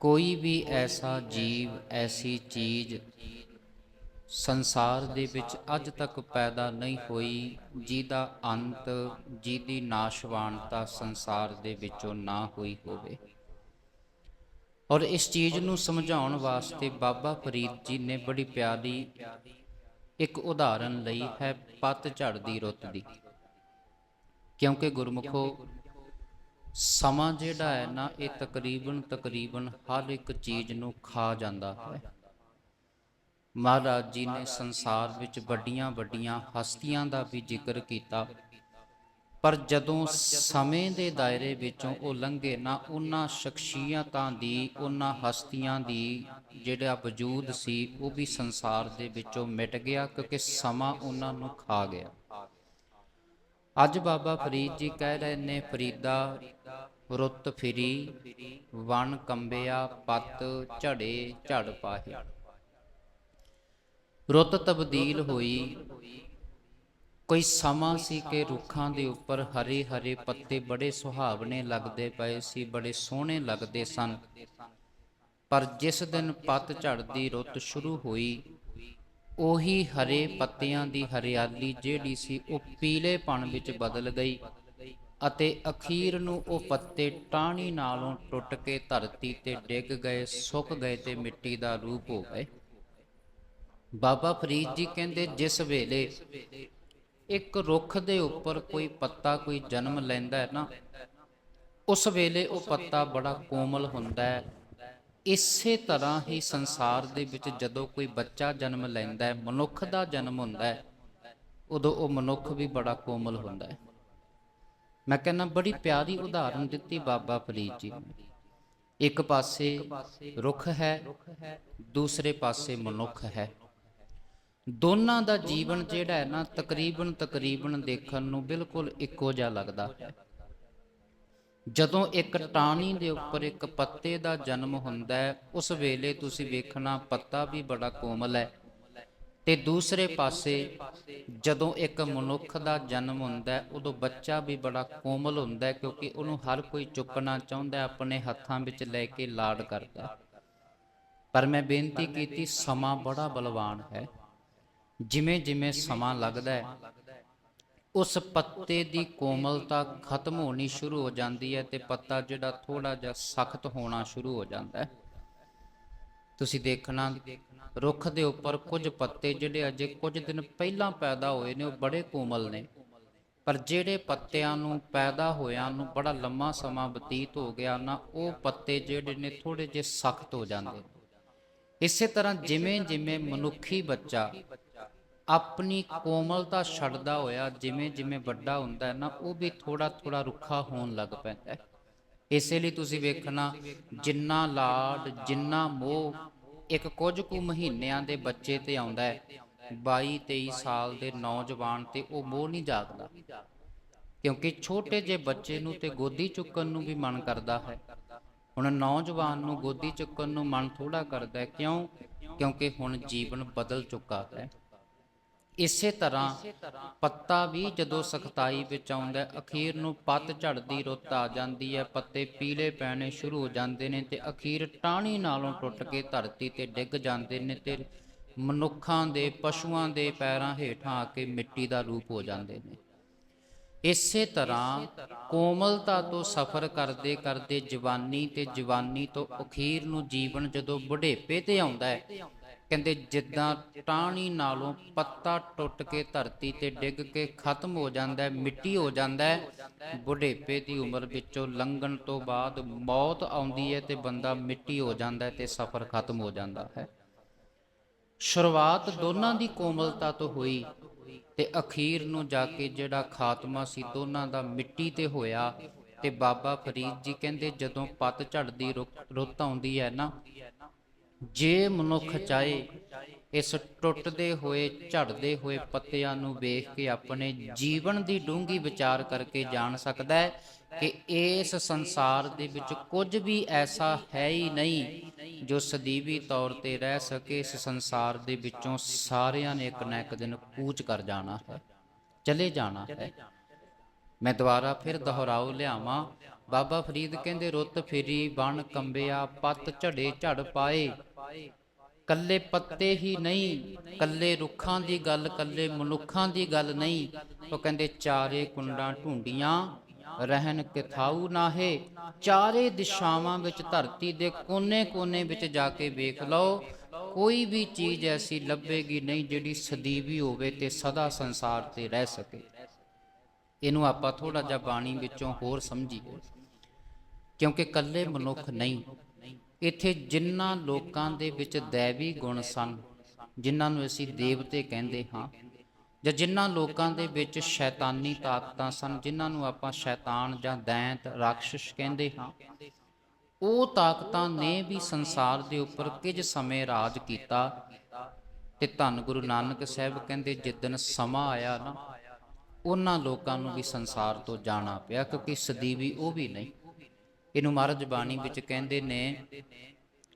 ਕੋਈ ਵੀ ਐਸਾ ਜੀਵ, ਐਸੀ ਚੀਜ਼ ਸੰਸਾਰ ਦੇ ਵਿੱਚ ਅੱਜ ਤੱਕ ਪੈਦਾ ਨਹੀਂ ਹੋਈ, ਜਿਹਦਾ ਅੰਤ, ਜਿਹਦੀ ਨਾਸ਼ਵਾਨਤਾ ਸੰਸਾਰ ਦੇ ਵਿੱਚੋਂ ਨਾ ਹੋਈ ਹੋਵੇ। ਔਰ ਇਸ ਚੀਜ਼ ਨੂੰ ਸਮਝਾਉਣ ਵਾਸਤੇ ਬਾਬਾ ਫਰੀਦ ਜੀ ਨੇ ਬੜੀ ਪਿਆਰੀ ਇੱਕ ਉਦਾਹਰਨ ਲਈ ਹੈ ਪਤਝੜ ਦੀ ਰੁੱਤ ਦੀ। ਕਿਉਂਕਿ ਗੁਰਮੁਖੋ ਸਮਾਂ ਜਿਹੜਾ ਹੈ ਨਾ, ਇਹ ਤਕਰੀਬਨ ਤਕਰੀਬਨ ਹਰ ਇੱਕ ਚੀਜ਼ ਨੂੰ ਖਾ ਜਾਂਦਾ ਹੈ। ਮਹਾਰਾਜ ਜੀ ਨੇ ਸੰਸਾਰ ਵਿੱਚ ਵੱਡੀਆਂ ਵੱਡੀਆਂ ਹਸਤੀਆਂ ਦਾ ਵੀ ਜ਼ਿਕਰ ਕੀਤਾ। ਪਰ ਜਦੋਂ ਸਮੇਂ ਦੇ ਦਾਇਰੇ ਵਿੱਚੋਂ ਉਹ ਲੰਘੇ ਨਾ, ਉਹਨਾਂ ਸ਼ਖਸੀਅਤਾਂ ਦੀ, ਉਹਨਾਂ ਹਸਤੀਆਂ ਦੀ ਜਿਹੜਾ ਵਜੂਦ ਸੀ, ਉਹ ਵੀ ਸੰਸਾਰ ਦੇ ਵਿੱਚੋਂ ਮਿਟ ਗਿਆ ਕਿਉਂਕਿ ਸਮਾਂ ਉਹਨਾਂ ਨੂੰ ਖਾ ਗਿਆ। ਅੱਜ ਬਾਬਾ ਫਰੀਦ ਜੀ ਕਹਿ ਰਹੇ ਨੇ, ਫਰੀਦਾ ਰੁੱਤ ਫਿਰੀ, ਵਣ ਕੰਬਿਆ ਪੱਤ ਝੜੇ ਝੜ ਪਾਹੇ। ਰੁੱਤ ਤਬਦੀਲ ਹੋਈ। ਕੋਈ ਸਮਾਂ ਸੀ ਕਿ ਰੁੱਖਾਂ ਦੇ ਉੱਪਰ ਹਰੇ ਹਰੇ ਪੱਤੇ ਬੜੇ ਸੁਹਾਵਣੇ ਲੱਗਦੇ ਪਏ ਸੀ, ਬੜੇ ਸੋਹਣੇ ਲੱਗਦੇ ਸਨ। ਪਰ ਜਿਸ ਦਿਨ ਪੱਤ ਝੜਦੀ ਰੁੱਤ ਸ਼ੁਰੂ ਹੋਈ ਉਹੀ ਹਰੇ ਪੱਤਿਆਂ ਦੀ ਹਰਿਆਲੀ ਜਿਹੜੀ ਸੀ ਉਹ ਪੀਲੇਪਣ ਵਿੱਚ ਬਦਲ ਗਈ ਅਤੇ ਅਖੀਰ ਨੂੰ ਉਹ ਪੱਤੇ ਟਾਹਣੀ ਨਾਲੋਂ ਟੁੱਟ ਕੇ ਧਰਤੀ ਤੇ ਡਿੱਗ ਗਏ, ਸੁੱਕ ਗਏ ਤੇ ਮਿੱਟੀ ਦਾ ਰੂਪ ਹੋ ਗਏ। ਬਾਬਾ ਫਰੀਦ ਜੀ ਕਹਿੰਦੇ, ਜਿਸ ਵੇਲੇ ਇੱਕ ਰੁੱਖ ਦੇ ਉੱਪਰ ਕੋਈ ਪੱਤਾ, ਕੋਈ ਜਨਮ ਲੈਂਦਾ ਹੈ ਨਾ, ਉਸ ਵੇਲੇ ਉਹ ਪੱਤਾ ਬੜਾ ਕੋਮਲ ਹੁੰਦਾ ਹੈ। ਇਸੇ ਤਰ੍ਹਾਂ ਹੀ ਸੰਸਾਰ ਦੇ ਵਿੱਚ ਜਦੋਂ ਕੋਈ ਬੱਚਾ ਜਨਮ ਲੈਂਦਾ ਹੈ, ਮਨੁੱਖ ਦਾ ਜਨਮ ਹੁੰਦਾ ਹੈ, ਉਦੋਂ ਉਹ ਮਨੁੱਖ ਵੀ ਬੜਾ ਕੋਮਲ ਹੁੰਦਾ ਹੈ। ਮੈਂ ਕਹਿੰਦਾ ਬੜੀ ਪਿਆਰੀ ਉਦਾਹਰਨ ਦਿੱਤੀ ਬਾਬਾ ਫਰੀਦ ਜੀ ਇੱਕ ਪਾਸੇ ਰੁੱਖ ਹੈ, ਦੂਸਰੇ ਪਾਸੇ ਮਨੁੱਖ ਹੈ। ਦੋਨਾਂ ਦਾ ਜੀਵਨ ਜਿਹੜਾ ਹੈ ਨਾ ਤਕਰੀਬਨ ਤਕਰੀਬਨ ਦੇਖਣ ਨੂੰ ਬਿਲਕੁਲ ਇੱਕੋ ਜਿਹਾ ਲੱਗਦਾ ਹੈ। ਜਦੋਂ ਇੱਕ ਟਾਹਣੀ ਦੇ ਉੱਪਰ ਇੱਕ ਪੱਤੇ ਦਾ ਜਨਮ ਹੁੰਦਾ ਹੈ, ਉਸ ਵੇਲੇ ਤੁਸੀਂ ਵੇਖਣਾ ਪੱਤਾ ਵੀ ਬੜਾ ਕੋਮਲ ਹੈ। ਤੇ ਦੂਸਰੇ ਪਾਸੇ ਜਦੋਂ ਇੱਕ ਮਨੁੱਖ ਦਾ ਜਨਮ ਹੁੰਦਾ ਹੈ, ਉਦੋਂ ਬੱਚਾ ਵੀ ਬੜਾ ਕੋਮਲ ਹੁੰਦਾ ਹੈ, ਕਿਉਂਕਿ ਉਹਨੂੰ ਹਰ ਕੋਈ ਚੁੱਕਣਾ ਚਾਹੁੰਦਾ ਆਪਣੇ ਹੱਥਾਂ ਵਿੱਚ ਲੈ ਕੇ ਲਾਡ ਕਰਦਾ ਪਰ ਮੈਂ ਬੇਨਤੀ ਕੀਤੀ, ਸਮਾਂ ਬੜਾ ਬਲਵਾਨ ਹੈ। ਜਿਵੇਂ ਜਿਵੇਂ ਸਮਾਂ ਲੱਗਦਾ ਹੈ ਉਸ ਪੱਤੇ ਦੀ ਕੋਮਲਤਾ ਖਤਮ ਹੋਣੀ ਸ਼ੁਰੂ ਹੋ ਜਾਂਦੀ ਹੈ ਤੇ ਪੱਤਾ ਜਿਹੜਾ ਥੋੜਾ ਜਿਹਾ ਸਖਤ ਹੋਣਾ ਸ਼ੁਰੂ ਹੋ ਜਾਂਦਾ ਹੈ। ਤੁਸੀਂ ਦੇਖਣਾ, ਰੁੱਖ ਦੇ ਉੱਪਰ ਕੁਝ ਪੱਤੇ ਜਿਹੜੇ ਅਜੇ ਕੁਝ ਦਿਨ ਪਹਿਲਾਂ ਪੈਦਾ ਹੋਏ ਨੇ, ਉਹ ਬੜੇ ਕੋਮਲ ਨੇ। ਪਰ ਜਿਹੜੇ ਪੱਤਿਆਂ ਨੂੰ ਪੈਦਾ ਹੋਇਆਂ ਨੂੰ ਬੜਾ ਲੰਮਾ ਸਮਾਂ ਬਤੀਤ ਹੋ ਗਿਆ ਨਾ, ਉਹ ਪੱਤੇ ਜਿਹੜੇ ਨੇ ਥੋੜੇ ਜਿਹੇ ਸਖਤ ਹੋ ਜਾਂਦੇ ਇਸੇ ਤਰ੍ਹਾਂ ਜਿਵੇਂ ਜਿਵੇਂ ਮਨੁੱਖੀ ਬੱਚਾ ਆਪਣੀ ਕੋਮਲਤਾ ਛੱਡਦਾ ਹੋਇਆ, ਜਿਵੇਂ ਜਿਵੇਂ ਵੱਡਾ ਹੁੰਦਾ ਹੈ ਨਾ, ਉਹ ਵੀ ਥੋੜਾ ਥੋੜਾ ਰੁੱਖਾ ਹੋਣ ਲੱਗ ਪੈਂਦਾ ਹੈ। ਇਸੇ ਲਈ ਤੁਸੀਂ ਵੇਖਣਾ, ਜਿੰਨਾ ਲਾਡ, ਜਿੰਨਾ ਮੋਹ ਇੱਕ ਕੁਝ ਕੁ ਮਹੀਨਿਆਂ ਦੇ ਬੱਚੇ ਤੇ ਆਉਂਦਾ ਹੈ 22 23 ਸਾਲ ਦੇ ਨੌਜਵਾਨ ਤੇ ਉਹ ਮੋਹ ਨਹੀਂ ਜਾਗਦਾ। ਕਿਉਂਕਿ ਛੋਟੇ ਜਿਹੇ ਬੱਚੇ ਨੂੰ ਤੇ ਗੋਦੀ ਚੁੱਕਣ ਨੂੰ ਵੀ ਮਨ ਕਰਦਾ ਹੈ। ਹੁਣ ਨੌਜਵਾਨ ਨੂੰ ਗੋਦੀ ਚੁੱਕਣ ਨੂੰ ਮਨ ਥੋੜਾ ਕਰਦਾ ਕਿਉਂ? ਕਿਉਂਕਿ ਹੁਣ ਜੀਵਨ ਬਦਲ ਚੁੱਕਾ ਹੈ। ਇਸੇ ਤਰ੍ਹਾਂ ਪੱਤਾ ਵੀ ਜਦੋਂ ਸਖਤਾਈ ਵਿੱਚ ਆਉਂਦਾ ਹੈ ਅਖੀਰ ਨੂੰ ਪੱਤ ਝੜਦੀ ਰੁੱਤ ਆ ਜਾਂਦੀ ਹੈ ਪੱਤੇ ਪੀਲੇ ਪੈਣੇ ਸ਼ੁਰੂ ਹੋ ਜਾਂਦੇ ਨੇ ਤੇ ਅਖੀਰ ਟਾਹਣੀ ਨਾਲੋਂ ਟੁੱਟ ਕੇ ਧਰਤੀ ਤੇ ਡਿੱਗ ਜਾਂਦੇ ਨੇ ਤੇ ਮਨੁੱਖਾਂ ਦੇ ਪਸ਼ੂਆਂ ਦੇ ਪੈਰਾਂ ਹੇਠਾਂ ਆ ਕੇ ਮਿੱਟੀ ਦਾ ਰੂਪ ਹੋ ਜਾਂਦੇ ਨੇ। ਇਸੇ ਤਰ੍ਹਾਂ ਕੋਮਲਤਾ ਤੋਂ ਸਫ਼ਰ ਕਰਦੇ ਕਰਦੇ ਜਵਾਨੀ ਤੇ ਜਵਾਨੀ ਤੋਂ ਅਖੀਰ ਨੂੰ ਜੀਵਨ ਜਦੋਂ ਬੁਢੇਪੇ ਤੇ ਆਉਂਦਾ ਹੈ ਕਹਿੰਦੇ ਜਿੱਦਾਂ ਟਾਹਣੀ ਨਾਲੋਂ ਪੱਤਾ ਟੁੱਟ ਕੇ ਧਰਤੀ ਤੇ ਡਿੱਗ ਕੇ ਖਤਮ ਹੋ ਜਾਂਦਾ ਹੈ, ਮਿੱਟੀ ਹੋ ਜਾਂਦਾ ਹੈ, ਬੁਢੇਪੇ ਦੀ ਉਮਰ ਵਿੱਚੋਂ ਲੰਘਣ ਤੋਂ ਬਾਅਦ ਮੌਤ ਆਉਂਦੀ ਹੈ ਤੇ ਬੰਦਾ ਮਿੱਟੀ ਹੋ ਜਾਂਦਾ ਹੈ ਤੇ ਸਫ਼ਰ ਖਤਮ ਹੋ ਜਾਂਦਾ ਹੈ। ਸ਼ੁਰੂਆਤ ਦੋਨਾਂ ਦੀ ਕੋਮਲਤਾ ਤੋਂ ਹੋਈ ਤੇ ਅਖੀਰ ਨੂੰ ਜਾ ਕੇ ਜਿਹੜਾ ਖਾਤਮਾ ਸੀ ਦੋਨਾਂ ਦਾ ਮਿੱਟੀ ਤੇ ਹੋਇਆ ਤੇ ਬਾਬਾ ਫਰੀਦ ਜੀ ਕਹਿੰਦੇ ਜਦੋਂ ਪੱਤ ਝੜਦੀ ਰੁੱਤ ਆਉਂਦੀ ਹੈ ਨਾ ਜੇ ਮਨੁੱਖ ਚਾਹੇ ਇਸ ਟੁੱਟਦੇ ਹੋਏ, ਝੜਦੇ ਹੋਏ ਪੱਤਿਆਂ ਨੂੰ ਵੇਖ ਕੇ ਆਪਣੇ ਜੀਵਨ ਦੀ ਡੂੰਗੀ ਵਿਚਾਰ ਕਰਕੇ ਜਾਣ ਸਕਦਾ ਹੈ ਕਿ ਇਸ ਸੰਸਾਰ ਦੇ ਵਿੱਚ ਕੁਝ ਵੀ ਐਸਾ ਹੈ ਹੀ ਨਹੀਂ ਜੋ ਸਦੀਵੀ ਤੌਰ ਤੇ ਰਹਿ ਸਕੇ। ਇਸ ਸੰਸਾਰ ਦੇ ਵਿੱਚੋਂ ਸਾਰਿਆਂ ਨੇ ਇੱਕ ਨਾ ਇੱਕ ਦਿਨ ਕੂਚ ਕਰ ਜਾਣਾ ਹੈ, ਚਲੇ ਜਾਣਾ ਹੈ। ਮੈਂ ਦੁਬਾਰਾ ਫਿਰ ਦੁਹਰਾਉ ਲਿਆਵਾਂ। ਬਾਬਾ ਫਰੀਦ ਕਹਿੰਦੇ, ਰੁੱਤ ਫਿਰੀ ਬਣ ਕੰਬਿਆ, ਪੱਤ ਝੜੇ ਝੜ ਪਾਏ। ਕੱਲੇ ਪੱਤੇ ਹੀ ਨਹੀਂ, ਕੱਲੇ ਰੁੱਖਾਂ ਦੀ ਗੱਲ, ਕੱਲੇ ਮਨੁੱਖਾਂ ਦੀ ਗੱਲ ਨਹੀਂ। ਉਹ ਕਹਿੰਦੇ, ਚਾਰੇ ਕੁੰਡਾਂ ਢੂੰਡੀਆਂ, ਰਹਿਣ ਕਿਥਾਊ ਨਾਹੇ। ਚਾਰੇ ਦਿਸ਼ਾਵਾਂ ਵਿੱਚ ਧਰਤੀ ਦੇ ਕੋਨੇ-ਕੋਨੇ ਵਿੱਚ ਜਾ ਕੇ ਵੇਖ ਲਓ। ਕੋਈ ਵੀ ਚੀਜ਼ ਐਸੀ ਲੱਭੇਗੀ ਨਹੀਂ ਜਿਹੜੀ ਸਦੀਵੀ ਹੋਵੇ ਤੇ ਸਦਾ ਸੰਸਾਰ ਤੇ ਰਹਿ ਸਕੇ। ਇਹਨੂੰ ਆਪਾਂ ਥੋੜਾ ਜਿਹਾ ਬਾਣੀ ਵਿੱਚੋਂ ਹੋਰ ਸਮਝੀਏ। ਕਿਉਂਕਿ ਕੱਲੇ ਮਨੁੱਖ ਨਹੀਂ ਇੱਥੇ ਜਿਨ੍ਹਾਂ ਲੋਕਾਂ ਦੇ ਵਿੱਚ ਦੈਵੀ ਗੁਣ ਸਨ, ਜਿਨ੍ਹਾਂ ਨੂੰ ਅਸੀਂ ਦੇਵਤੇ ਕਹਿੰਦੇ ਹਾਂ, ਜਾਂ ਜਿਨ੍ਹਾਂ ਲੋਕਾਂ ਦੇ ਵਿੱਚ ਸ਼ੈਤਾਨੀ ਤਾਕਤਾਂ ਸਨ, ਜਿਨ੍ਹਾਂ ਨੂੰ ਆਪਾਂ ਸ਼ੈਤਾਨ ਜਾਂ ਦੈਂਤ ਰਾਖਸ਼ ਕਹਿੰਦੇ ਹਾਂ, ਉਹ ਤਾਕਤਾਂ ਨੇ ਵੀ ਸੰਸਾਰ ਦੇ ਉੱਪਰ ਕੁਝ ਸਮੇਂ ਰਾਜ ਕੀਤਾ ਤੇ ਧੰਨ ਗੁਰੂ ਨਾਨਕ ਸਾਹਿਬ ਕਹਿੰਦੇ ਜਿੱਦਨ ਸਮਾਂ ਆਇਆ ਨਾ, ਉਹਨਾਂ ਲੋਕਾਂ ਨੂੰ ਵੀ ਸੰਸਾਰ ਤੋਂ ਜਾਣਾ ਪਿਆ, ਕਿਉਂਕਿ ਸਦੀਵੀ ਉਹ ਵੀ ਨਹੀਂ। ਇਹਨੂੰ ਮਹਾਰਾਜ ਬਾਣੀ ਵਿੱਚ ਕਹਿੰਦੇ ਨੇ,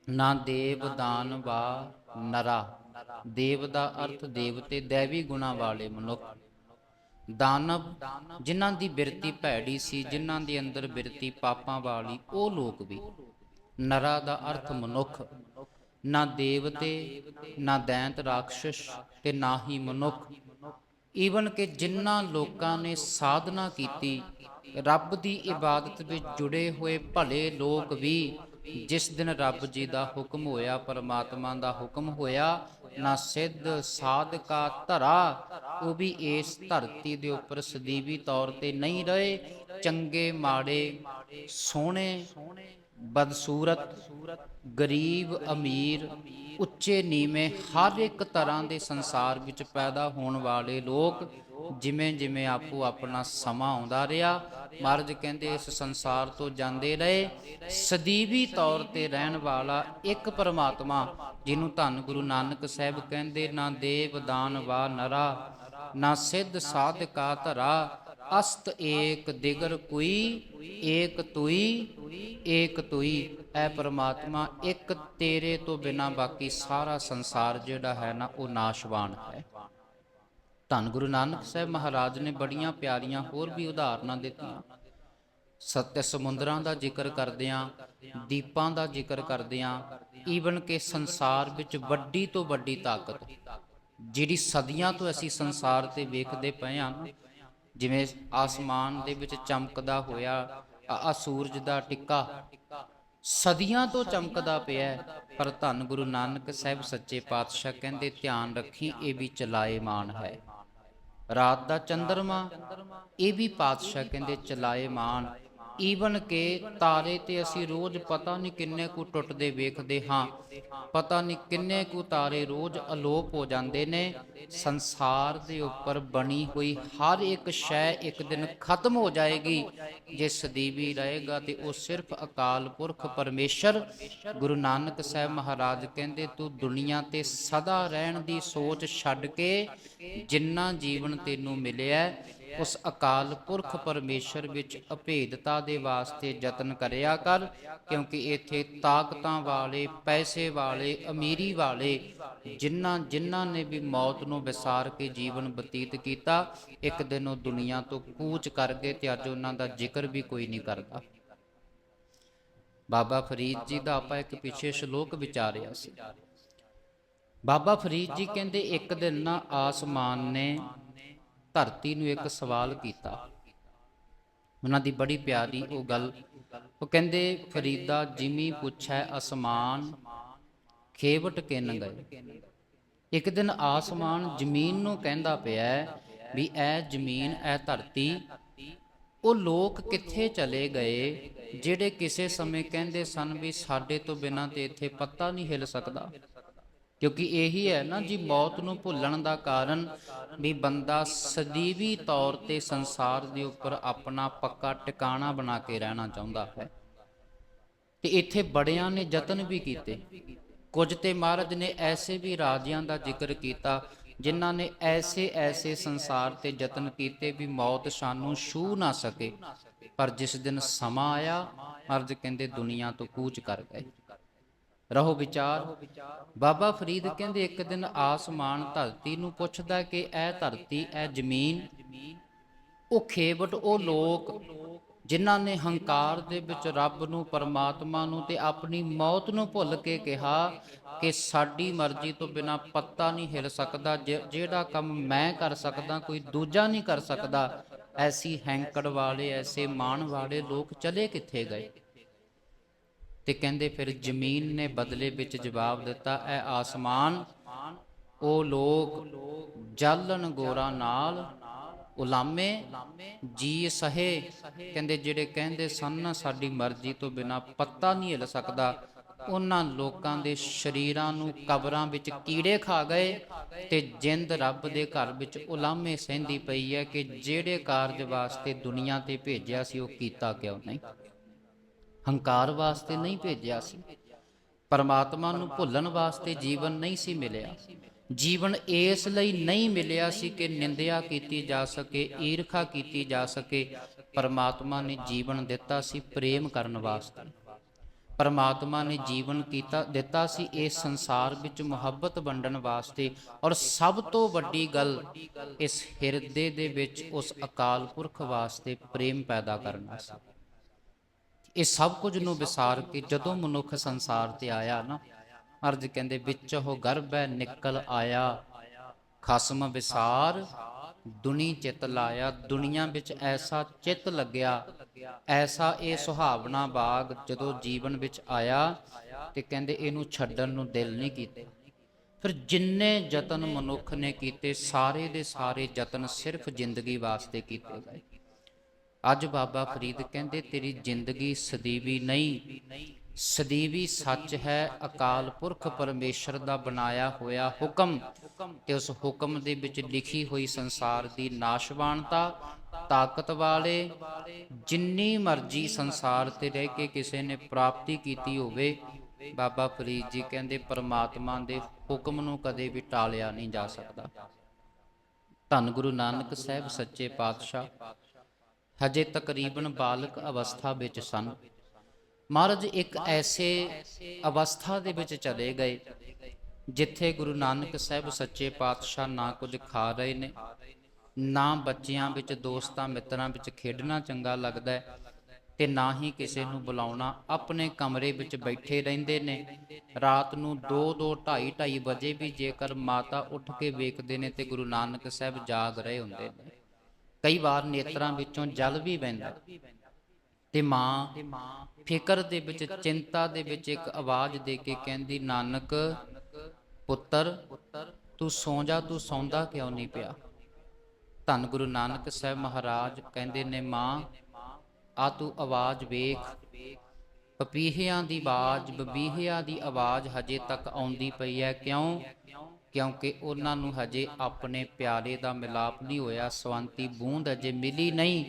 ਨਾ ਦੇਵ ਦਾਨ ਵਾ ਨਰਾ। ਦੇਵ ਦਾ ਅਰਥ ਦੇਵਤੇ ਦੇਵੀ ਗੁਣਾ ਵਾਲੇ ਮਨੁੱਖ। ਦਾਨਵ ਜਿਨ੍ਹਾਂ ਦੀ ਬਿਰਤੀ ਭੈੜੀ ਸੀ, ਜਿਨ੍ਹਾਂ ਦੇ ਅੰਦਰ ਬਿਰਤੀ ਪਾਪਾਂ ਵਾਲੀ ਉਹ ਲੋਕ ਵੀ। ਨਰਾ ਦਾ ਅਰਥ ਮਨੁੱਖ। ਨਾ ਦੇਵਤੇ, ਨਾ ਦੈਂਤ ਰਾਖਸ਼ ਤੇ ਨਾ ਹੀ ਮਨੁੱਖ। ਈਵਨ ਕਿ ਜਿਨ੍ਹਾਂ ਲੋਕਾਂ ਨੇ ਸਾਧਨਾ ਕੀਤੀ ਰੱਬ ਦੀ ਇਬਾਦਤ ਵਿੱਚ ਜੁੜੇ ਹੋਏ ਭਲੇ ਲੋਕ ਵੀ ਜਿਸ ਦਿਨ ਰੱਬ ਜੀ ਦਾ ਹੁਕਮ ਹੋਇਆ, ਪਰਮਾਤਮਾ ਦਾ ਹੁਕਮ ਹੋਇਆ, ਨਾ ਸਿੱਧ ਸਾਧਕਾ ਧਰਾ, ਉਹ ਵੀ ਇਸ ਧਰਤੀ ਦੇ ਉੱਪਰ ਸਦੀਵੀ ਤੌਰ ਤੇ ਨਹੀਂ ਰਹੇ। ਚੰਗੇ, ਮਾੜੇ, ਸੋਹਣੇ, ਬਦਸੂਰਤ, ਗਰੀਬ, ਅਮੀਰ, ਉੱਚੇ, ਨੀਵੇਂ ਹਰ ਇੱਕ ਤਰ੍ਹਾਂ ਦੇ ਸੰਸਾਰ ਵਿੱਚ ਪੈਦਾ ਹੋਣ ਵਾਲੇ ਲੋਕ ਜਿਵੇਂ ਜਿਵੇਂ ਆਪੋ ਆਪਣਾ ਸਮਾਂ ਆਉਂਦਾ ਰਿਹਾ, ਮਹਾਰਾਜ ਕਹਿੰਦੇ ਇਸ ਸੰਸਾਰ ਤੋਂ ਜਾਂਦੇ ਰਹੇ। ਸਦੀਵੀ ਤੌਰ ਤੇ ਰਹਿਣ ਵਾਲਾ ਇੱਕ ਪਰਮਾਤਮਾ, ਜਿਹਨੂੰ ਧੰਨ ਗੁਰੂ ਨਾਨਕ ਸਾਹਿਬ ਕਹਿੰਦੇ, ਨਾ ਦੇਵ, ਦਾਨ, ਵਾ, ਨਰਾ, ਨਾ ਸਿੱਧ ਸਾਧਕਾ ਧਰਾ, ਅਸਤ, ਏਕ, ਦਿਗਰ, ਕੋਈ, ਏਕ, ਤੁਈ ਏਕ, ਤੁਈ। ਐ ਪ੍ਰਮਾਤਮਾ ਇੱਕ ਤੇਰੇ ਤੋਂ ਬਿਨਾ ਬਾਕੀ ਸਾਰਾ ਸੰਸਾਰ ਜਿਹੜਾ ਹੈ ਨਾ, ਉਹ ਨਾਸ਼ਵਾਨ ਹੈ। ਧੰਨ ਗੁਰੂ ਨਾਨਕ ਸਾਹਿਬ ਮਹਾਰਾਜ ਨੇ ਬੜੀਆਂ ਪਿਆਰੀਆਂ ਹੋਰ ਵੀ ਉਦਾਹਰਨਾਂ ਦਿੱਤੀਆਂ। ਸੱਤ ਸਮੁੰਦਰਾਂ ਦਾ ਜ਼ਿਕਰ ਕਰਦਿਆਂ, ਦੀਪਾਂ ਦਾ ਜ਼ਿਕਰ ਕਰਦਿਆਂ, ਈਵਨ ਕਿ ਸੰਸਾਰ ਵਿੱਚ ਵੱਡੀ ਤੋਂ ਵੱਡੀ ਤਾਕਤ, ਜਿਹੜੀ ਸਦੀਆਂ ਤੋਂ ਅਸੀਂ ਸੰਸਾਰ ਤੇ ਵੇਖਦੇ ਪਏ ਹਾਂ, ਜਿਵੇਂ ਆਸਮਾਨ ਦੇ ਵਿੱਚ ਚਮਕਦਾ ਹੋਇਆ ਆ ਸੂਰਜ ਦਾ ਟਿੱਕਾ। ਸਦੀਆਂ ਤੋਂ ਚਮਕਦਾ ਪਿਆ ਪਰ ਧੰਨ ਗੁਰੂ ਨਾਨਕ ਸਾਹਿਬ ਸੱਚੇ ਪਾਤਸ਼ਾਹ ਕਹਿੰਦੇ, ਧਿਆਨ ਰੱਖੀ, ਇਹ ਵੀ ਚਲਾਏ ਚਲਾਏਮਾਨ ਹੈ। ਰਾਤ ਦਾ ਚੰਦਰਮਾ ਇਹ ਵੀ ਪਾਤਸ਼ਾਹ ਕਹਿੰਦੇ ਚਲਾਏਮਾਨ ਈਵਨ ਕਿ ਤਾਰੇ ਤੇ ਅਸੀਂ ਰੋਜ਼ ਪਤਾ ਨਹੀਂ ਕਿੰਨੇ ਕੁ ਟੁੱਟਦੇ ਵੇਖਦੇ ਹਾਂ। ਪਤਾ ਨਹੀਂ ਕਿੰਨੇ ਕੁ ਤਾਰੇ ਰੋਜ਼ ਅਲੋਪ ਹੋ ਜਾਂਦੇ ਨੇ। ਸੰਸਾਰ ਦੇ ਉੱਪਰ ਬਣੀ ਹੋਈ ਹਰ ਇੱਕ ਸ਼ੈ ਇੱਕ ਦਿਨ ਖਤਮ ਹੋ ਜਾਏਗੀ। ਜੇ ਸਦੀਵੀ ਰਹੇਗਾ ਤੇ ਉਹ ਸਿਰਫ ਅਕਾਲ ਪੁਰਖ ਪਰਮੇਸ਼ਰ। ਗੁਰੂ ਨਾਨਕ ਸਾਹਿਬ ਮਹਾਰਾਜ ਕਹਿੰਦੇ, ਤੂੰ ਦੁਨੀਆ ਤੇ ਸਦਾ ਰਹਿਣ ਦੀ ਸੋਚ ਛੱਡ ਕੇ ਜਿੰਨਾ ਜੀਵਨ ਤੈਨੂੰ ਮਿਲਿਆ ਉਸ ਅਕਾਲ ਪੁਰਖ ਪਰਮੇਸ਼ਰ ਵਿੱਚ ਅਭੇਦਤਾ ਦੇ ਵਾਸਤੇ ਯਤਨ ਕਰਿਆ ਕਰ, ਕਿਉਂਕਿ ਇੱਥੇ ਤਾਕਤਾਂ ਵਾਲੇ, ਪੈਸੇ ਵਾਲੇ, ਅਮੀਰੀ ਵਾਲੇ ਜਿਨ੍ਹਾਂ ਜਿਨ੍ਹਾਂ ਨੇ ਵੀ ਮੌਤ ਨੂੰ ਵਿਸਾਰ ਕੇ ਜੀਵਨ ਬਤੀਤ ਕੀਤਾ, ਇੱਕ ਦਿਨ ਉਹ ਦੁਨੀਆ ਤੋਂ ਕੂਚ ਕਰ ਗਏ ਤੇ ਅੱਜ ਉਹਨਾਂ ਦਾ ਜ਼ਿਕਰ ਵੀ ਕੋਈ ਨਹੀਂ ਕਰਦਾ। ਬਾਬਾ ਫਰੀਦ ਜੀ ਦਾ ਆਪਾਂ ਇੱਕ ਪਿੱਛੇ ਸ਼ਲੋਕ ਵਿਚਾਰਿਆ ਸੀ। ਬਾਬਾ ਫਰੀਦ ਜੀ ਕਹਿੰਦੇ, ਇੱਕ ਦਿਨ ਨਾ ਆਸਮਾਨ ਨੇ ਧਰਤੀ ਨੂੰ ਇੱਕ ਸਵਾਲ ਕੀਤਾ। ਉਹਨਾਂ ਦੀ ਬੜੀ ਪਿਆਰੀ ਉਹ ਗੱਲ। ਉਹ ਕਹਿੰਦੇ, ਫਰੀਦਾ, ਜਿਮੀ ਪੁੱਛੈ ਅਸਮਾਨ, ਖੇਵਟ ਕਿਨ ਗਏ? ਇੱਕ ਦਿਨ ਆਸਮਾਨ ਜ਼ਮੀਨ ਨੂੰ ਕਹਿੰਦਾ ਪਿਆ ਵੀ, ਐ ਜ਼ਮੀਨ, ਐ ਧਰਤੀ, ਉਹ ਲੋਕ ਕਿੱਥੇ ਚਲੇ ਗਏ ਜਿਹੜੇ ਕਿਸੇ ਸਮੇਂ ਕਹਿੰਦੇ ਸਨ ਵੀ ਸਾਡੇ ਤੋਂ ਬਿਨਾਂ ਤੇ ਇੱਥੇ ਪੱਤਾ ਨਹੀਂ ਹਿਲ ਸਕਦਾ? ਕਿਉਂਕਿ ਇਹੀ ਹੈ ਨਾ ਜੀ, ਮੌਤ ਨੂੰ ਭੁੱਲਣ ਦਾ ਕਾਰਨ ਵੀ ਬੰਦਾ ਸਦੀਵੀ ਤੌਰ ਤੇ ਸੰਸਾਰ ਦੇ ਉੱਪਰ ਆਪਣਾ ਪੱਕਾ ਟਿਕਾਣਾ ਬਣਾ ਕੇ ਰਹਿਣਾ ਚਾਹੁੰਦਾ ਹੈ। ਤੇ ਇੱਥੇ ਬੜਿਆਂ ਨੇ ਯਤਨ ਵੀ ਕੀਤੇ। ਕੁਝ ਤੇ ਮਹਾਰਾਜ ਨੇ ਐਸੇ ਵੀ ਰਾਜਿਆਂ ਦਾ ਜ਼ਿਕਰ ਕੀਤਾ, ਜਿਨ੍ਹਾਂ ਨੇ ਐਸੇ ਐਸੇ ਸੰਸਾਰ ਤੇ ਯਤਨ ਕੀਤੇ ਵੀ ਮੌਤ ਸਾਨੂੰ ਛੂ ਨਾ ਸਕੇ, ਪਰ ਜਿਸ ਦਿਨ ਸਮਾਂ ਆਇਆ, ਮਹਾਰਾਜ ਕਹਿੰਦੇ ਦੁਨੀਆ ਤੋਂ ਕੂਚ ਕਰ ਗਏ। ਰਹੋ ਵਿਚਾਰ। ਬਾਬਾ ਫਰੀਦ ਕਹਿੰਦੇ, ਇੱਕ ਦਿਨ ਆਸਮਾਨ ਧਰਤੀ ਨੂੰ ਪੁੱਛਦਾ ਕਿ ਇਹ ਧਰਤੀ, ਇਹ ਜ਼ਮੀਨ, ਉਹ ਖੇਵਟ ਉਹ ਲੋਕ ਜਿਨ੍ਹਾਂ ਨੇ ਹੰਕਾਰ ਦੇ ਵਿੱਚ ਰੱਬ ਨੂੰ, ਪਰਮਾਤਮਾ ਨੂੰ ਤੇ ਆਪਣੀ ਮੌਤ ਨੂੰ ਭੁੱਲ ਕੇ ਕਿਹਾ ਕਿ ਸਾਡੀ ਮਰਜ਼ੀ ਤੋਂ ਬਿਨਾ ਪੱਤਾ ਨਹੀਂ ਹਿਲ ਸਕਦਾ, ਜਿ- ਜਿਹੜਾ ਕੰਮ ਮੈਂ ਕਰ ਸਕਦਾ, ਕੋਈ ਦੂਜਾ ਨਹੀਂ ਕਰ ਸਕਦਾ, ਐਸੀ ਹੈਂਕੜ ਵਾਲੇ, ਐਸੇ ਮਾਣ ਵਾਲੇ ਲੋਕ ਚਲੇ ਕਿੱਥੇ ਗਏ? ਤੇ ਕਹਿੰਦੇ ਫਿਰ ਜ਼ਮੀਨ ਨੇ ਬਦਲੇ ਵਿੱਚ ਜਵਾਬ ਦਿੱਤਾ, ਐ ਆਸਮਾਨ, ਉਹ ਲੋਕ ਜਲਨ ਗੋਰਾ ਨਾਲ, ਉਲਾਮੇ ਜੀ ਸਹੇ। ਕਹਿੰਦੇ ਜਿਹੜੇ ਕਹਿੰਦੇ ਸਨ ਸਾਡੀ ਮਰਜ਼ੀ ਤੋਂ ਬਿਨਾ ਪੱਤਾ ਨਹੀਂ ਹਿਲ ਸਕਦਾ। ਉਹਨਾਂ ਲੋਕਾਂ ਦੇ ਸ਼ਰੀਰਾਂ ਨੂੰ ਕਬਰਾਂ ਵਿੱਚ ਕੀੜੇ ਖਾ ਗਏ ਤੇ ਜਿੰਦ ਰੱਬ ਦੇ ਘਰ ਵਿੱਚ ਉਲਾਮੇ ਸਹਿੰਦੀ ਪਈ ਹੈ ਕਿ ਜਿਹੜੇ ਕਾਰਜ ਵਾਸਤੇ ਦੁਨੀਆ ਤੇ ਭੇਜਿਆ ਸੀ, ਉਹ ਕੀਤਾ ਕਿਉਂ ਨਹੀਂ? ਹੰਕਾਰ ਵਾਸਤੇ ਨਹੀਂ ਭੇਜਿਆ ਸੀ। ਪਰਮਾਤਮਾ ਨੂੰ ਭੁੱਲਣ ਵਾਸਤੇ ਜੀਵਨ ਨਹੀਂ ਸੀ ਮਿਲਿਆ। ਜੀਵਨ ਇਸ ਲਈ ਨਹੀਂ ਮਿਲਿਆ ਸੀ ਕਿ ਨਿੰਦਿਆ ਕੀਤੀ ਜਾ ਸਕੇ, ਈਰਖਾ ਕੀਤੀ ਜਾ ਸਕੇ। ਪਰਮਾਤਮਾ ਨੇ ਜੀਵਨ ਦਿੱਤਾ ਸੀ ਪ੍ਰੇਮ ਕਰਨ ਵਾਸਤੇ। ਪਰਮਾਤਮਾ ਨੇ ਜੀਵਨ ਕੀਤਾ, ਦਿੱਤਾ ਸੀ ਇਸ ਸੰਸਾਰ ਵਿੱਚ ਮੁਹੱਬਤ ਵੰਡਣ ਵਾਸਤੇ ਔਰ ਸਭ ਤੋਂ ਵੱਡੀ ਗੱਲ ਇਸ ਹਿਰਦੇ ਦੇ ਵਿੱਚ ਉਸ ਅਕਾਲ ਪੁਰਖ ਵਾਸਤੇ ਪ੍ਰੇਮ ਪੈਦਾ ਕਰਨਾ ਸੀ। ਇਹ ਸਭ ਕੁਝ ਨੂੰ ਵਿਸਾਰ ਕੇ ਜਦੋਂ ਮਨੁੱਖ ਸੰਸਾਰ ਤੇ ਆਇਆ ਨਾ ਅਰਜ ਕਹਿੰਦੇ ਵਿੱਚ ਉਹ ਗਰਭੈ ਨਿਕਲ ਆਇਆ। ਖਸਮ ਵਿਸਾਰ ਦੁਨੀ ਚਿਤ ਲਾਇਆ। ਦੁਨੀਆ ਵਿੱਚ ਐਸਾ ਚਿਤ ਲੱਗਿਆ। ਐਸਾ ਇਹ ਸੁਹਾਵਣਾ ਬਾਗ ਜਦੋਂ ਜੀਵਨ ਵਿੱਚ ਆਇਆ ਤੇ ਕਹਿੰਦੇ ਇਹਨੂੰ ਛੱਡਣ ਨੂੰ ਦਿਲ ਨਹੀਂ ਕੀਤਾ। ਫਿਰ ਜਿੰਨੇ ਯਤਨ ਮਨੁੱਖ ਨੇ ਕੀਤੇ ਸਾਰੇ ਦੇ ਸਾਰੇ ਯਤਨ ਸਿਰਫ ਜ਼ਿੰਦਗੀ ਵਾਸਤੇ ਕੀਤੇ ਗਏ। ਅੱਜ ਬਾਬਾ ਫਰੀਦ ਕਹਿੰਦੇ, ਤੇਰੀ ਜ਼ਿੰਦਗੀ ਸਦੀਵੀ ਨਹੀਂ। ਸਦੀਵੀ ਸੱਚ ਹੈ, ਅਕਾਲ ਪੁਰਖ ਪਰਮੇਸ਼ਰ ਦਾ ਬਣਾਇਆ ਹੋਇਆ ਹੁਕਮ। ਤੇ ਉਸ ਹੁਕਮ ਦੇ ਵਿੱਚ ਲਿਖੀ ਹੋਈ ਸੰਸਾਰ ਦੀ ਨਾਸ਼ਵਾਨਤਾ, ਤਾਕਤ ਵਾਲੇ, ਜਿੰਨੀ ਮਰਜ਼ੀ ਸੰਸਾਰ ਤੇ ਰਹਿ ਕੇ ਕਿਸੇ ਨੇ ਪ੍ਰਾਪਤੀ ਕੀਤੀ ਹੋਵੇ, ਬਾਬਾ ਫਰੀਦ ਜੀ ਕਹਿੰਦੇ, ਪਰਮਾਤਮਾ ਦੇ ਹੁਕਮ ਨੂੰ ਕਦੇ ਵੀ ਟਾਲਿਆ ਨਹੀਂ ਜਾ ਸਕਦਾ। ਧੰਨ ਗੁਰੂ ਨਾਨਕ ਸਾਹਿਬ, ਸੱਚੇ ਪਾਤਸ਼ਾਹ ਹਜੇ ਤਕਰੀਬਨ ਬਾਲਕ ਅਵਸਥਾ ਵਿੱਚ ਸਨ। ਮਹਾਰਾਜ ਇੱਕ ਐਸੇ ਅਵਸਥਾ ਦੇ ਵਿੱਚ ਚਲੇ ਗਏ, ਜਿੱਥੇ ਗੁਰੂ ਨਾਨਕ ਸਾਹਿਬ ਸੱਚੇ ਪਾਤਸ਼ਾਹ ਨਾ ਕੁਝ ਖਾ ਰਹੇ ਨੇ, ਨਾ ਬੱਚਿਆਂ ਵਿੱਚ ਦੋਸਤਾਂ ਮਿੱਤਰਾਂ ਵਿੱਚ ਖੇਡਣਾ ਚੰਗਾ ਲੱਗਦਾ ਹੈ ਤੇ ਨਾ ਹੀ ਕਿਸੇ ਨੂੰ ਬੁਲਾਉਣਾ, ਆਪਣੇ ਕਮਰੇ ਵਿੱਚ ਬੈਠੇ ਰਹਿੰਦੇ ਨੇ। ਰਾਤ ਨੂੰ 2 2 2:30 2:30 ਵਜੇ ਵੀ ਜੇਕਰ ਮਾਤਾ ਉੱਠ ਕੇ ਵੇਖਦੇ ਨੇ ਤੇ ਗੁਰੂ ਨਾਨਕ ਸਾਹਿਬ ਜਾਗ ਰਹੇ ਹੁੰਦੇ ਨੇ। ਕਈ ਵਾਰ ਨੇਤਰਾਂ ਵਿੱਚੋਂ ਜਲ ਵੀ ਵਹਿੰਦਾ ਤੇ ਮਾਂ ਫਿਕਰ ਦੇ ਵਿੱਚ, ਚਿੰਤਾ ਦੇ ਵਿੱਚ ਇੱਕ ਆਵਾਜ਼ ਦੇ ਕੇ ਕਹਿੰਦੀ, ਨਾਨਕ, ਪੁੱਤਰ, ਤੂੰ ਸੌਂ ਜਾ ਤੂੰ ਸੌਂਦਾ ਕਿਉਂ ਨਹੀਂ ਪਿਆ? ਧੰਨ ਗੁਰੂ ਨਾਨਕ ਸਾਹਿਬ ਮਹਾਰਾਜ ਕਹਿੰਦੇ ਨੇ, ਮਾਂ, ਆ ਤੂੰ ਆਵਾਜ਼ ਵੇਖ। ਪਪੀਹਿਆਂ ਦੀ ਆਵਾਜ਼ ਬਬੀਹਿਆਂ ਦੀ ਆਵਾਜ਼ ਹਜੇ ਤੱਕ ਆਉਂਦੀ ਪਈ ਹੈ। ਕਿਉਂ? ਕਿਉਂਕਿ ਉਹਨਾਂ ਨੂੰ ਹਜੇ ਆਪਣੇ ਪਿਆਰੇ ਦਾ ਮਿਲਾਪ ਨਹੀਂ ਹੋਇਆ, ਸਵੰਤੀ ਬੂੰਦ ਅਜੇ ਮਿਲੀ ਨਹੀਂ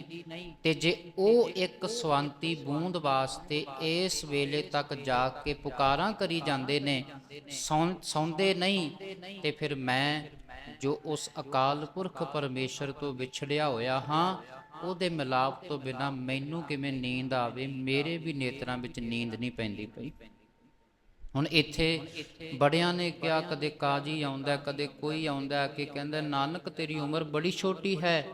ਤੇ ਜੇ ਉਹ ਇੱਕ ਸਵੰਤੀ ਬੂੰਦ ਵਾਸਤੇ ਇਸ ਵੇਲੇ ਤੱਕ ਜਾ ਕੇ ਪੁਕਾਰਾਂ ਕਰੀ ਜਾਂਦੇ ਨੇ, ਸੌਂ- ਸੌਂਦੇ ਨਹੀਂ, ਤੇ ਫਿਰ ਮੈਂ ਜੋ ਉਸ ਅਕਾਲ ਪੁਰਖ ਪਰਮੇਸ਼ਰ ਤੋਂ ਵਿਛੜਿਆ ਹੋਇਆ ਹਾਂ, ਉਹਦੇ ਮਿਲਾਪ ਤੋਂ ਬਿਨਾ ਮੈਨੂੰ ਕਿਵੇਂ ਨੀਂਦ ਆਵੇ, ਮੇਰੇ ਵੀ ਨੇਤਰਾਂ ਵਿੱਚ ਨੀਂਦ ਨਹੀਂ ਪੈਂਦੀ ਪਈ। ਹੁਣ ਇੱਥੇ ਬੜਿਆਂ ਨੇ ਕਿਹਾ, ਕਦੇ ਕਾਜੀ ਆਉਂਦਾ, ਕਦੇ ਕੋਈ ਆਉਂਦਾ ਕਿ ਕਹਿੰਦਾ, ਨਾਨਕ, ਤੇਰੀ ਉਮਰ ਬੜੀ ਛੋਟੀ ਹੈ।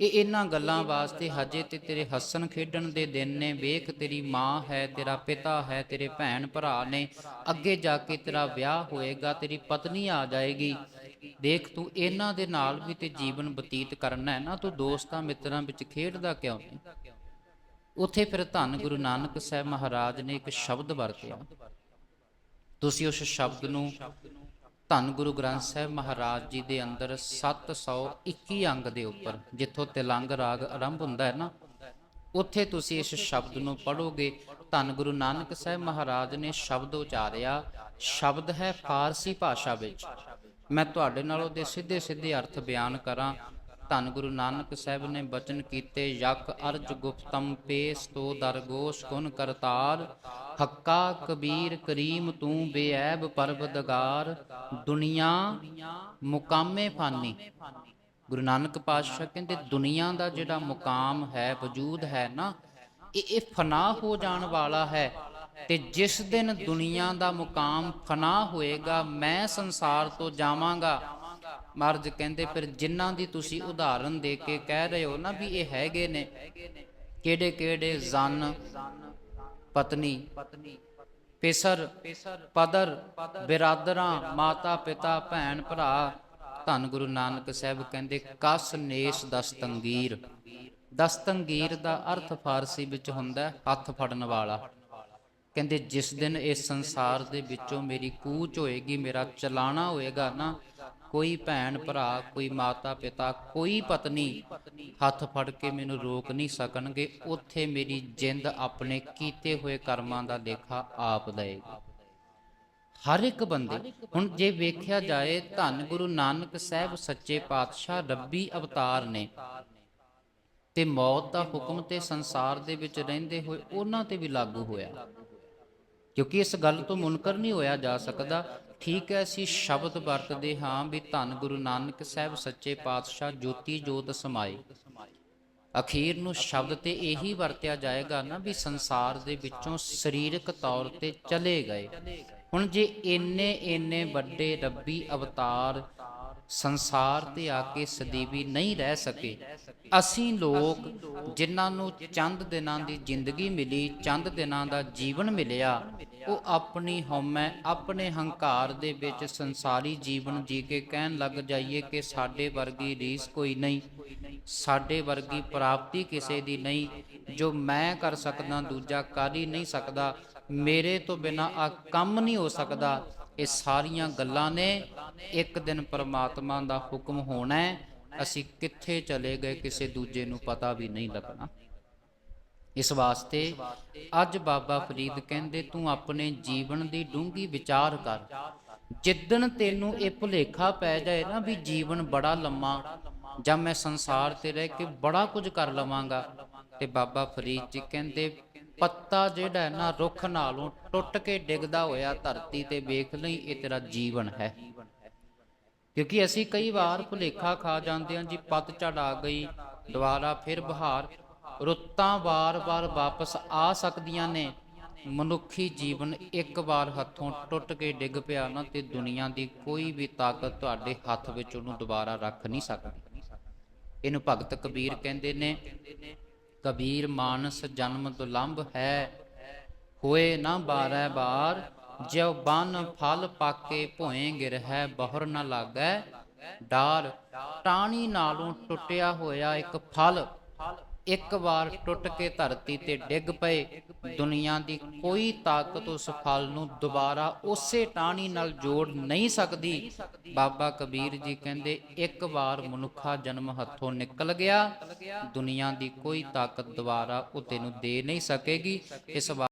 ਇਹ ਇਹਨਾਂ ਗੱਲਾਂ ਵਾਸਤੇ ਹਜੇ ਤੇ ਤੇਰੇ ਹੱਸਣ ਖੇਡਣ ਦੇ ਦਿਨ ਨੇ। ਵੇਖ, ਤੇਰੀ ਮਾਂ ਹੈ, ਤੇਰਾ ਪਿਤਾ ਹੈ, ਤੇਰੇ ਭੈਣ ਭਰਾ ਨੇ। ਅੱਗੇ ਜਾ ਕੇ ਤੇਰਾ ਵਿਆਹ ਹੋਏਗਾ, ਤੇਰੀ ਪਤਨੀ ਆ ਜਾਏਗੀ। ਦੇਖ, ਤੂੰ ਇਹਨਾਂ ਦੇ ਨਾਲ ਵੀ ਤੇ ਜੀਵਨ ਬਤੀਤ ਕਰਨਾ ਹੈ ਨਾ। ਤੂੰ ਦੋਸਤਾਂ, ਮਿੱਤਰਾਂ ਵਿੱਚ ਖੇਡਦਾ ਕਿਉਂ ਨਹੀਂ? ਉੱਥੇ ਫਿਰ ਧੰਨ ਗੁਰੂ ਨਾਨਕ ਸਾਹਿਬ ਮਹਾਰਾਜ ਨੇ ਇੱਕ ਸ਼ਬਦ ਵਰਤਿਆ। ਤੁਸੀਂ ਉਸ ਸ਼ਬਦ ਨੂੰ ਧੰਨ ਗੁਰੂ ਗ੍ਰੰਥ ਸਾਹਿਬ ਮਹਾਰਾਜ ਜੀ ਦੇ ਅੰਦਰ 721 ਅੰਗ ਦੇ ਉੱਪਰ, ਜਿੱਥੋਂ ਤਿਲੰਗ ਰਾਗ ਆਰੰਭ ਹੁੰਦਾ ਹੈ ਨਾ, ਉੱਥੇ ਤੁਸੀਂ ਇਸ ਸ਼ਬਦ ਨੂੰ ਪੜੋਗੇ ਧੰਨ ਗੁਰੂ ਨਾਨਕ ਸਾਹਿਬ ਮਹਾਰਾਜ ਨੇ ਸ਼ਬਦ ਉਚਾਰਿਆ, ਸ਼ਬਦ ਹੈ ਫਾਰਸੀ ਭਾਸ਼ਾ ਵਿੱਚ। ਮੈਂ ਤੁਹਾਡੇ ਨਾਲ ਉਹਦੇ ਸਿੱਧੇ ਸਿੱਧੇ ਅਰਥ ਬਿਆਨ ਕਰਾਂ। ਧੰਨ ਗੁਰੂ ਨਾਨਕ ਸਾਹਿਬ ਨੇ ਬਚਨ ਕੀਤੇ, ਯਕ ਅਰਜ ਗੁਪਤਮ ਪੇਸ ਤੋ ਦਰਗੋਸ਼ ਗੁਣ ਕਰਤਾਰ, ਹੱਕਾ ਕਬੀਰ ਕਰੀਮ ਤੂੰ ਬੇਐਬ ਪਰਵਦਗਾਰ, ਦੁਨੀਆ ਮੁਕਾਮੇ ਫਾਨੀ। ਗੁਰੂ ਨਾਨਕ ਪਾਤਸ਼ਾਹ ਕਹਿੰਦੇ, ਦੁਨੀਆ ਦਾ ਜਿਹੜਾ ਮੁਕਾਮ ਹੈ, ਵਜੂਦ ਹੈ ਨਾ, ਇਹ ਇਹ ਫਨਾ ਹੋ ਜਾਣ ਵਾਲਾ ਹੈ ਤੇ ਜਿਸ ਦਿਨ ਦੁਨੀਆ ਦਾ ਮੁਕਾਮ ਫਨਾ ਹੋਏਗਾ, ਮੈਂ ਸੰਸਾਰ ਤੋਂ ਜਾਵਾਂਗਾ ਮਰਜ ਕਹਿੰਦੇ, ਫਿਰ ਜਿਨ੍ਹਾਂ ਦੀ ਤੁਸੀਂ ਉਦਾਹਰਨ ਦੇ ਕੇ ਕਹਿ ਰਹੇ ਹੋ ਨਾ ਵੀ ਇਹ ਹੈਗੇ ਨੇ, ਕਿਹੜੇ ਕਿਹੜੇ ਜਨ ਪਤਨੀ, ਪਿਸਰ, ਪਦਰ, ਬਿਰਾਦਰਾਂ, ਮਾਤਾ ਪਿਤਾ, ਭੈਣ ਭਰਾ, ਧੰਨ ਗੁਰੂ ਨਾਨਕ ਸਾਹਿਬ ਕਹਿੰਦੇ, ਕਸ ਨੇਸ ਦਸਤੰਗੀਰ ਦਸਤੰਗੀਰ ਦਾ ਅਰਥ ਫਾਰਸੀ ਵਿੱਚ ਹੁੰਦਾ ਹੱਥ ਫੜਨ ਵਾਲਾ। ਕਹਿੰਦੇ, ਜਿਸ ਦਿਨ ਇਸ ਸੰਸਾਰ ਦੇ ਵਿੱਚੋਂ ਮੇਰੀ ਕੂਚ ਹੋਏਗੀ, ਮੇਰਾ ਚਲਾਣਾ ਹੋਏਗਾ ਨਾ ਕੋਈ ਭੈਣ, ਭਰਾ, ਕੋਈ ਮਾਤਾ ਪਿਤਾ, ਕੋਈ ਪਤਨੀ ਹੱਥ ਫੜ ਕੇ ਮੈਨੂੰ ਰੋਕ ਨਹੀਂ ਸਕਣਗੇ। ਉੱਥੇ ਮੇਰੀ ਜਿੰਦ ਆਪਣੇ ਕੀਤੇ ਹੋਏ ਕਰਮਾਂ ਦਾ ਲੇਖਾ ਆਪ ਦੇਏਗੀ ਹਰ ਇੱਕ ਬੰਦੇ, ਹੁਣ ਜੇ ਵੇਖਿਆ ਜਾਏ, ਧੰਨ ਗੁਰੂ ਨਾਨਕ ਸਾਹਿਬ ਸੱਚੇ ਪਾਤਸ਼ਾਹ ਰੱਬੀ ਅਵਤਾਰ ਨੇ ਤੇ ਮੌਤ ਦਾ ਹੁਕਮ ਤੇ ਸੰਸਾਰ ਦੇ ਵਿੱਚ ਰਹਿੰਦੇ ਹੋਏ ਉਹਨਾਂ ਤੇ ਵੀ ਲਾਗੂ ਹੋਇਆ। ਕਿਉਂਕਿ ਇਸ ਗੱਲ ਤੋਂ ਮੁਨਕਰ ਨਹੀਂ ਹੋਇਆ ਜਾ ਸਕਦਾ ਠੀਕ ਹੈ ਅਸੀਂ ਸ਼ਬਦ ਵਰਤਦੇ ਹਾਂ ਵੀ ਧੰਨ ਗੁਰੂ ਨਾਨਕ ਸਾਹਿਬ ਸੱਚੇ ਪਾਤਸ਼ਾਹ ਜੋਤੀ ਜੋਤ ਸਮਾਏ ਅਖੀਰ ਨੂੰ ਸ਼ਬਦ ਤੇ ਇਹੀ ਵਰਤਿਆ ਜਾਏਗਾ ਨਾ ਵੀ ਸੰਸਾਰ ਦੇ ਵਿੱਚੋਂ ਸਰੀਰਕ ਤੌਰ ਤੇ ਚਲੇ ਗਏ। ਹੁਣ ਜੇ ਇੰਨੇ ਇੰਨੇ ਵੱਡੇ ਰੱਬੀ ਅਵਤਾਰ ਸੰਸਾਰ ਤੇ ਆ ਕੇ ਸਦੀਵੀ ਨਹੀਂ ਰਹਿ ਸਕੇ। ਅਸੀਂ ਲੋਕ ਜਿਨ੍ਹਾਂ ਨੂੰ ਚੰਦ ਦਿਨਾਂ ਦੀ ਜ਼ਿੰਦਗੀ ਮਿਲੀ, ਚੰਦ ਦਿਨਾਂ ਦਾ ਜੀਵਨ ਮਿਲਿਆ, ਉਹ ਆਪਣੀ ਹਉਮੈ, ਆਪਣੇ ਹੰਕਾਰ ਦੇ ਵਿੱਚ ਸੰਸਾਰੀ ਜੀਵਨ ਜੀ ਕੇ ਕਹਿਣ ਲੱਗ ਜਾਈਏ ਕਿ ਸਾਡੇ ਵਰਗੀ ਰੀਸ ਕੋਈ ਨਹੀਂ। ਸਾਡੇ ਵਰਗੀ ਪ੍ਰਾਪਤੀ ਕਿਸੇ ਦੀ ਨਹੀਂ। ਜੋ ਮੈਂ ਕਰ ਸਕਦਾ, ਦੂਜਾ ਕਰ ਹੀ ਨਹੀਂ ਸਕਦਾ। ਮੇਰੇ ਤੋਂ ਬਿਨਾ ਆ ਕੰਮ ਨਹੀਂ ਹੋ ਸਕਦਾ। ਇਹ ਸਾਰੀਆਂ ਗੱਲਾਂ ਨੇ। ਇੱਕ ਦਿਨ ਪਰਮਾਤਮਾ ਦਾ ਹੁਕਮ ਹੋਣਾ ਹੈ। ਅਸੀਂ ਕਿੱਥੇ ਚਲੇ ਗਏ ਕਿਸੇ ਦੂਜੇ ਨੂੰ ਪਤਾ ਵੀ ਨਹੀਂ ਲੱਗਣਾ। ਇਸ ਵਾਸਤੇ ਅੱਜ ਬਾਬਾ ਫਰੀਦ ਕਹਿੰਦੇ, ਤੂੰ ਆਪਣੇ ਜੀਵਨ ਦੀ ਡੂੰਗੀ ਵਿਚਾਰ ਕਰ। ਜਿੱਦਣ ਤੈਨੂੰ ਇਹ ਭੁਲੇਖਾ ਪੈ ਜਾਏ ਨਾ ਵੀ ਜੀਵਨ ਬੜਾ ਲੰਮਾ, ਜਾਂ ਮੈਂ ਸੰਸਾਰ ਤੇ ਰਹਿ ਕੇ ਬੜਾ ਕੁਝ ਕਰ ਲਵਾਂਗਾ। ਤੇ ਬਾਬਾ ਫਰੀਦ ਜੀ ਕਹਿੰਦੇ ਪੱਤਾ ਜਿਹੜਾ ਹੈ ਨਾ, ਰੁੱਖ ਨਾਲੋਂ ਟੁੱਟ ਕੇ ਡਿੱਗਦਾ ਹੋਇਆ ਧਰਤੀ ਤੇ ਵੇਖ ਲਈ, ਇਹ ਤੇਰਾ ਜੀਵਨ ਹੈ। ਕਿਉਂਕਿ ਅਸੀਂ ਕਈ ਵਾਰ ਭੁਲੇਖਾ ਖਾ ਜਾਂਦੇ ਹਾਂ, ਜੀ ਪੱਤ ਝੜ ਆ ਗਈ, ਦੁਬਾਰਾ ਫਿਰ ਬਹਾਰ, ਰੁੱਤਾਂ ਵਾਰ-ਵਾਰ ਵਾਪਸ ਆ ਸਕਦੀਆਂ ਨੇ। ਮਨੁੱਖੀ ਜੀਵਨ ਇੱਕ ਵਾਰ ਹੱਥੋਂ ਟੁੱਟ ਕੇ ਡਿੱਗ ਪਿਆ ਨਾ, ਤੇ ਦੁਨੀਆ ਦੀ ਕੋਈ ਵੀ ਤਾਕਤ ਤੁਹਾਡੇ ਹੱਥ ਵਿੱਚ ਉਹਨੂੰ ਦੁਬਾਰਾ ਰੱਖ ਨਹੀਂ ਸਕਦੀ। ਇਹਨੂੰ ਭਗਤ ਕਬੀਰ ਕਹਿੰਦੇ ਨੇ ਕਬੀਰ ਮਾਨਸ ਜਨਮ ਦੁਲੰਭ ਹੈ। ਹੋਏ ਨਾ ਬਾਰੈ ਬਾਰ, ਜਿਉ ਬਨ ਫਲ ਪਾਕੇ ਭੋਏ ਗਿਰਹਿ ਬਹੁਰ ਨ ਲਾਗੈ ਡਾਰ। ਟਾਣੀ ਨਾਲੋਂ ਟੁੱਟਿਆ ਹੋਇਆ ਇੱਕ ਫਲ, ਇੱਕ ਵਾਰ ਟੁੱਟ ਕੇ ਧਰਤੀ ਤੇ ਡਿੱਗ ਪਏ। ਦੁਨੀਆ ਦੀ ਕੋਈ ਤਾਕਤ ਉਸ ਫਲ ਨੂੰ ਦੁਬਾਰਾ ਉਸੇ ਟਾਣੀ ਨਾਲ ਜੋੜ ਨਹੀਂ ਸਕਦੀ। ਬਾਬਾ ਕਬੀਰ ਜੀ ਕਹਿੰਦੇ, ਇੱਕ ਵਾਰ ਮਨੁੱਖਾ ਜਨਮ ਹੱਥੋਂ ਨਿਕਲ ਗਿਆ, ਦੁਨੀਆ ਦੀ ਕੋਈ ਤਾਕਤ ਦੁਬਾਰਾ ਉਹ ਤੈਨੂੰ ਦੇ ਨਹੀਂ ਸਕੇਗੀ। ਇਸ ਵਾ-